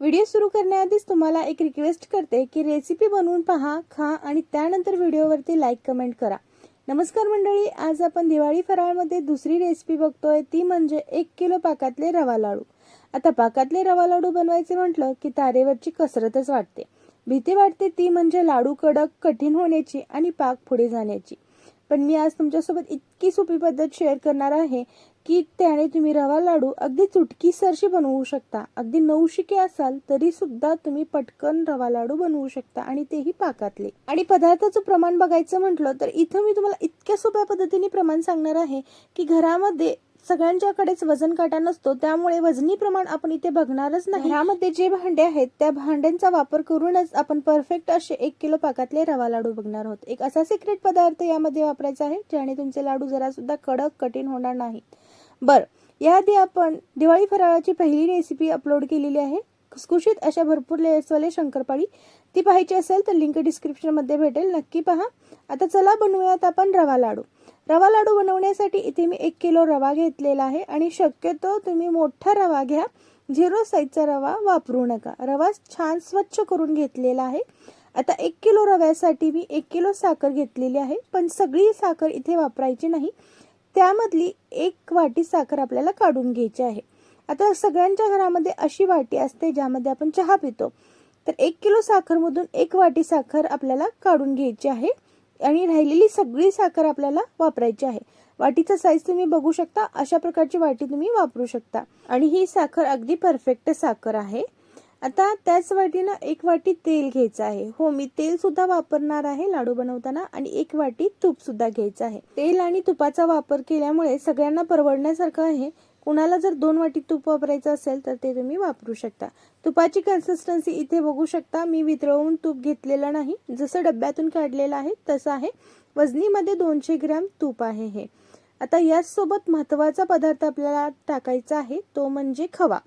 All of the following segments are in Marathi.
व्हिडिओ सुरू करण्याआधीच तुम्हाला एक रिक्वेस्ट करते की रेसिपी बनवून पहा खा आणि त्यानंतर व्हिडिओवरती लाईक कमेंट करा. नमस्कार मंडळी आज आपण दिवाळी फराळमध्ये दुसरी रेसिपी बघतोय. ती म्हणजे एक किलो पाकातले रवा लाडू. आता पाकातले रवा लाडू बनवायचे म्हटलं की तारेवरची कसरतच वाटते. भीती वाटते ती म्हणजे लाडू कडक कठीण होण्याची आणि पाक पुढे जाण्याची. पण मी आज तुमच्यासोबत इतकी सोपी पद्धत शेअर करणार आहे की त्याने तुम्ही रवा लाडू अगदी चुटकीसरशी बनवू शकता. अगदी नऊशिके असाल तरी सुद्धा तुम्ही पटकन रवा लाडू बनवू शकता आणि तेही पाकातले. आणि पदार्थाचं प्रमाण बघायचं म्हटलं तर इथं मी तुम्हाला इतक्या सोप्या पद्धतीने प्रमाण सांगणार आहे की घरामध्ये सगळ्यांच्याकडेच वजन काटा नसतो त्यामुळे वजनी प्रमाण आपण इथे बघणारच नाही. ह्यामध्ये जे भांडे आहेत त्या भांड्यांचा वापर करूनच आपण परफेक्ट असे एक किलो पाकातले रवा लाडू बघणार आहोत. एक असा सिक्रेट पदार्थ यामध्ये वापरायचा आहे ज्याने तुमचे लाडू जरा सुद्धा कडक कठीण होणार नाहीत. बरं. याआधी आपण दिवाळी फराळाची पहिली रेसिपी अपलोड केलेली आहे. खुसखुशीत अशा भरपूर लेयर्सवाले शंकरपाळी. ती पाहायची असेल तर लिंक डिस्क्रिप्शनमध्ये भेटेल. नक्की पहा. आता चला बनवूयात आपण रवा लाडू. रवा लाडू बनवण्यासाठी इथे मी एक किलो रवा घेतलेला आहे आणि शक्यतो तुम्ही मोठा रवा घ्या. झिरो साईजचा रवा वापरू नका. रवा छान स्वच्छ करून घेतलेला आहे. आता एक किलो रव्यासाठी मी एक किलो साखर घेतलेली आहे. पण सगळी साखर इथे वापरायची नाही. त्यामधली एक वाटी साखर आपल्याला काढून घ्यायची आहे. आता सगळ्यांच्या घरामध्ये अशी वाटी असते ज्यामध्ये आपण चहा पितो. तर एक किलो साखरमधून एक वाटी साखर आपल्याला काढून घ्यायची आहे आणि राहिलेली सगळी साखर आपल्याला वापरायची आहे. वाटीचा साईज तुम्ही बघू शकता अशा प्रकारची वाटी तुम्ही वापरू शकता. आणि ही साखर अगदी परफेक्ट साखर आहे. आता त्याच वाटीनं एक वाटी तेल घ्यायचं आहे. हो मी तेल सुद्धा वापरणार आहे लाडू बनवताना आणि एक वाटी तूप सुद्धा घ्यायचं आहे. तेल आणि तुपाचा वापर केल्यामुळे सगळ्यांना परवडण्यासारखं आहे. कुणाला जर दोन वाटी तूप वापरायचं असेल तर ते तुम्ही वापरू शकता. तुपाची कन्सिस्टन्सी इथे बघू शकता. मी वितळवून तूप घेतलेलं नाही. जसं डब्यातून काढलेलं आहे तसं आहे. वजनीमध्ये दोनशे ग्रॅम तूप आहे हे. आता याचसोबत महत्त्वाचा पदार्थ आपल्याला टाकायचा आहे तो म्हणजे खवा.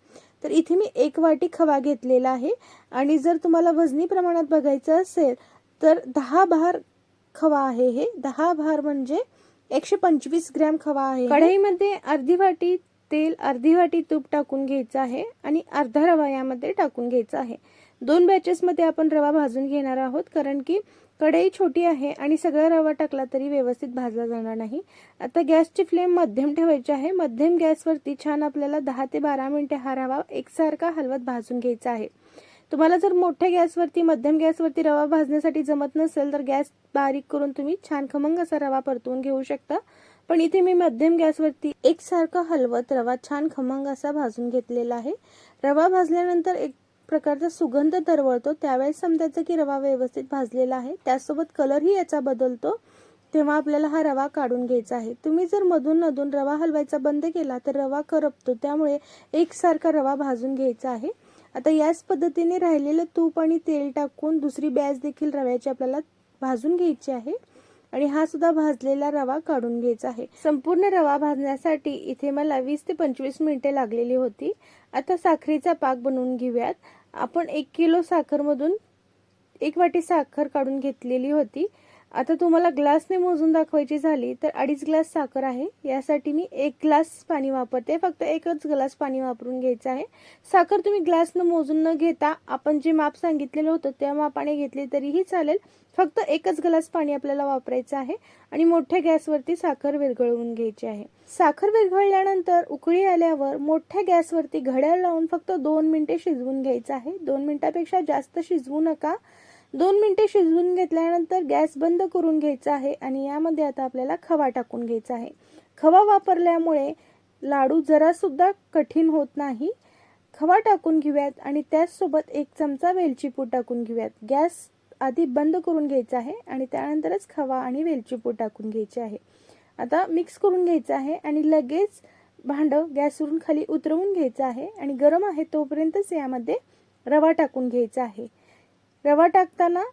तर इथे मी एक वाटी खवा घेतलेला आहे. आणि जर तुम्हाला वजनी प्रमाणात बघायचं असेल तर दहा भार खवा आहे हे. दहा भार म्हणजे एकशे पंचवीस ग्रॅम खवा आहे कढईमध्ये अर्धी वाटी तेल अर्धी वाटी तूप टाकून घ्यायचं आहे आणि अर्धा रवा यामध्ये टाकून घ्यायचा आहे. दोन बॅचेसमध्ये आपण रवा भाजून घेणार आहोत कारण की कढई छोटी आहे आणि सगळा रवा टाकला तरी व्यवस्थित भाजला जाणार नाही. आता गॅसची फ्लेम मध्यम ठेवायची आहे. मध्यम गॅसवरती छान आपल्याला दहा ते बारा मिनिटे हा रवा एकसारखा हलवत भाजून घ्यायचा आहे. तुम्हाला जर मोठ्या गॅसवरती मध्यम गॅसवरती रवा भाजण्यासाठी जमत नसेल तर गॅस बारीक करून तुम्ही छान खमंग असा रवा परतवून घेऊ शकता. पण इथे मी मध्यम गॅसवरती एकसारखा हलवत रवा छान खमंग असा भाजून घेतलेला आहे. रवा भाजल्यानंतर एक प्रकारचा सुगंध दरवळतो त्यावेळेस समजायचं की रवा व्यवस्थित भाजलेला आहे. त्यासोबत कलरही याचा बदलतो. तेव्हा आपल्याला हा रवा काढून घ्यायचा आहे. तुम्ही जर मधून मधून रवा हलवायचा बंद केला तर रवा करपतो. त्यामुळे एकसारखा रवा भाजून घ्यायचा आहे. आता याच पद्धतीने राहिलेलं तूप आणि तेल टाकून दुसरी बॅच देखील रव्याची आपल्याला भाजून घ्यायची आहे. आणि हा सुद्धा भाजलेला रवा काढून घ्यायचा आहे. संपूर्ण रवा भाजण्यासाठी इथे मला वीस ते पंचवीस मिनिटे लागलेली होती. आता साखरेचा पाक बनवून घेऊयात. आपण एक किलो साखरमधून एक वाटी साखर काढून घेतलेली होती. आता तुम्हाला ग्लासने मोजून दाखवायची झाली तर अडीच ग्लास साखर आहे. यासाठी मी एक ग्लास पाणी वापरते. फक्त एकच ग्लास पाणी वापरून घ्यायचं आहे. साखर तुम्ही ग्लासनं मोजून न घेता आपण जे माप सांगितलेलं होतं त्या मापाने घेतले तरीही चालेल. फक्त एकच ग्लास पाणी आपल्याला वापरायचं आहे आणि मोठ्या गॅसवरती साखर विरघळवून घ्यायची आहे. साखर विरघळल्यानंतर उकळी आल्यावर मोठ्या गॅसवरती घड्याळ लावून फक्त दोन मिनिटे शिजवून घ्यायचं आहे. दोन मिनिटापेक्षा जास्त शिजवू नका. दोन मिनिटे शिजवून घेतल्यानंतर गॅस बंद करून घ्यायचा आहे आणि यामध्ये आता आपल्याला खवा टाकून घ्यायचा आहे. खवा वापरल्यामुळे लाडू जरासुद्धा कठीण होत नाही. खवा टाकून घेऊयात आणि त्याचसोबत एक चमचा वेलची पूड टाकून घेऊयात. गॅस आधी बंद करून घ्यायचा आहे आणि त्यानंतरच खवा आणि वेलची पूड टाकून घ्यायची आहे. आता मिक्स करून घ्यायचं आहे आणि लगेच भांडं गॅसवरून खाली उतरवून घ्यायचं आहे आणि गरम आहे तोपर्यंतच यामध्ये रवा टाकून घ्यायचा आहे. रवा टाकताना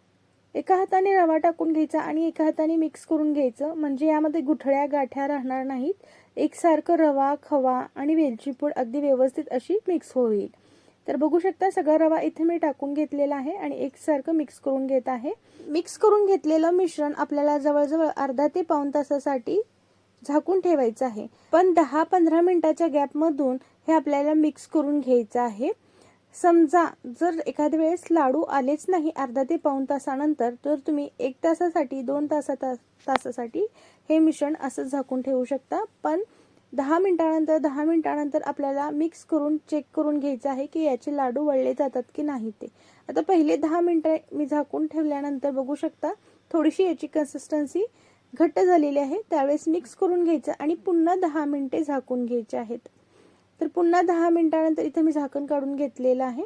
एका हाताने रवा टाकून घ्यायचा आणि एका हाताने मिक्स करून घ्यायचं. म्हणजे यामध्ये गुठळ्या गाठ्या राहणार नाहीत. एकसारखं रवा खवा आणि वेलची पूड अगदी व्यवस्थित अशी मिक्स होईल. तर बघू शकता सगळा रवा इथे मी टाकून घेतलेला आहे आणि एकसारखं मिक्स करून घेत आहे. मिक्स करून घेतलेलं मिश्रण आपल्याला जवळजवळ अर्धा ते पाऊन तासासाठी झाकून ठेवायचं आहे. पण दहा पंधरा मिनिटाच्या गॅपमधून हे आपल्याला मिक्स करून घ्यायचं आहे. समजा जर एखाद्या वेळेस लाडू आलेच नाही अर्धा ते पाऊण तासानंतर तर तुम्ही एक तासासाठी दोन तासा ता तासासाठी हे मिश्रण असं झाकून ठेवू शकता. पण दहा मिनिटानंतर दहा मिनिटानंतर आपल्याला मिक्स करून चेक करून घ्यायचं आहे की याचे लाडू वळले जातात की नाही ते. आता पहिले दहा मिनटं मी झाकून ठेवल्यानंतर बघू शकता थोडीशी याची कन्सिस्टन्सी घट्ट झालेली आहे. त्यावेळेस मिक्स करून घ्यायचं आणि पुन्हा दहा मिनटे झाकून घ्यायचे आहेत. तर पुन्हा दहा मिनिटानंतर इथे मी झाकण काढून घेतलेलं आहे.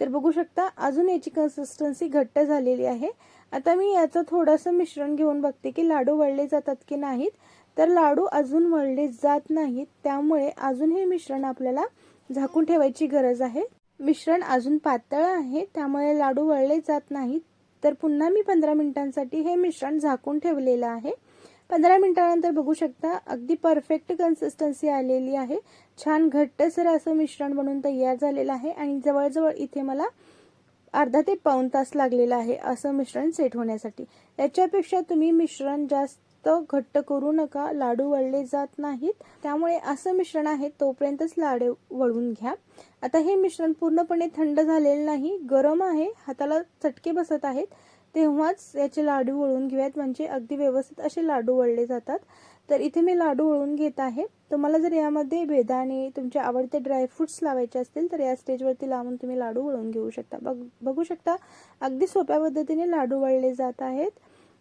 तर बघू शकता अजून याची कन्सिस्टन्सी घट्ट झालेली आहे. आता मी याचं थोडंसं मिश्रण घेऊन बघते की लाडू वळले जातात की नाहीत. तर लाडू अजून वळले जात नाहीत त्यामुळे अजून हे मिश्रण आपल्याला झाकून ठेवायची गरज आहे. मिश्रण अजून पातळ आहे त्यामुळे लाडू वळले जात नाहीत. तर पुन्हा मी पंधरा मिनिटांसाठी हे मिश्रण झाकून ठेवलेलं आहे. पंधरा मिनिटानंतर बघू शकता अगदी परफेक्ट कन्सिस्टन्सी आलेली आहे. छान घट्टसर असं मिश्रण बनून तयार झालेलं आहे आणि जवळजवळ इथे मला अर्धा ते पाऊण तास लागलेला आहे असं मिश्रण सेट होण्यासाठी. याच्यापेक्षा तुम्ही मिश्रण जास्त घट्ट करू नका लाडू वळले जात नाहीत. त्यामुळे असं मिश्रण आहे तोपर्यंतच लाडू वळून घ्या. आता हे मिश्रण पूर्णपणे थंड झालेलं नाही गरम आहे हाताला चटके बसत आहेत. तेव्हाच याचे लाडू वळून घेऊयात. म्हणजे अगदी व्यवस्थित असे लाडू वळले जातात. तर इथे मी लाडू वळून घेत आहे. तुम्हाला जर यामध्ये बेदाणे तुमचे आवडते ड्रायफ्रुट्स लावायचे असतील तर या स्टेजवरती लावून तुम्ही लाडू वळून घेऊ शकता. बघ बघू शकता अगदी सोप्या पद्धतीने लाडू वळले जात आहेत.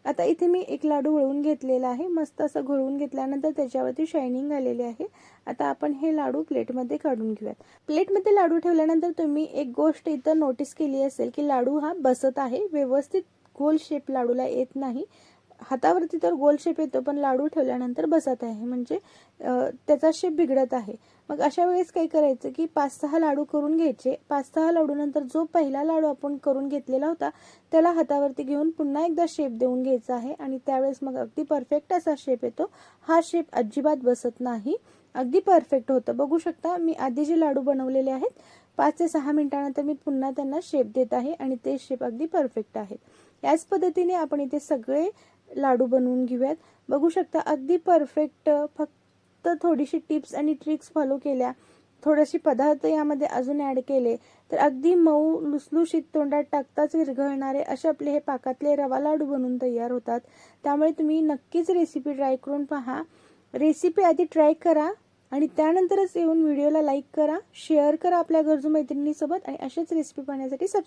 आता इथे मी एक लाडू वळून घेतलेला आहे. मस्त असं घोळवून घेतल्यानंतर त्याच्यावरती शायनिंग आलेली आहे. आता आपण हे लाडू प्लेटमध्ये काढून घेऊयात. प्लेटमध्ये लाडू ठेवल्यानंतर तुम्ही एक गोष्ट इथं नोटीस केली असेल की लाडू हा बसत आहे. व्यवस्थित गोल शेप लाडूला येत नाही. हातावरती तर गोल शेप येतो पण लाडू ठेवल्यानंतर बसत आहे. म्हणजे त्याचा शेप बिघडत आहे. मग अशा वेळेस काय करायचं की पाच सहा लाडू करून घ्यायचे. पाच सहा लाडूनंतर जो पहिला लाडू आपण करून घेतलेला होता त्याला हातावरती घेऊन पुन्हा एकदा शेप देऊन घ्यायचा आहे. आणि त्यावेळेस मग अगदी परफेक्ट असा शेप येतो. हा शेप अजिबात बसत नाही. अगदी परफेक्ट होतं. बघू शकता मी आधी जे लाडू बनवलेले आहेत पाच ते सहा मिनिटानंतर मी पुन्हा त्यांना शेप देत आहे आणि ते शेप अगदी परफेक्ट आहेत याच पद्धतीने आपण इथे सगळे लाडू बनवून घेऊयात. बघू शकता अगदी परफेक्ट फक्त थोडीशी टिप्स आणि ट्रिक्स फॉलो केल्या. थोडेसे पदार्थ यामध्ये अजून ॲड केले. तर अगदी मऊ लुसलुशीत तोंडात टाकताच विरघळणारे असे आपले हे पाकातले रवा लाडू बनवून तयार होतात. त्यामुळे तुम्ही नक्कीच रेसिपी ट्राय करून पहा. रेसिपी आधी ट्राय करा. आणि त्यानंतरच येऊन व्हिडिओला लाईक करा शेअर करा आपल्या गरजू मैत्रिणीसोबत आणि अशाच रेसिपी पाहण्यासाठी सबस्क्राईब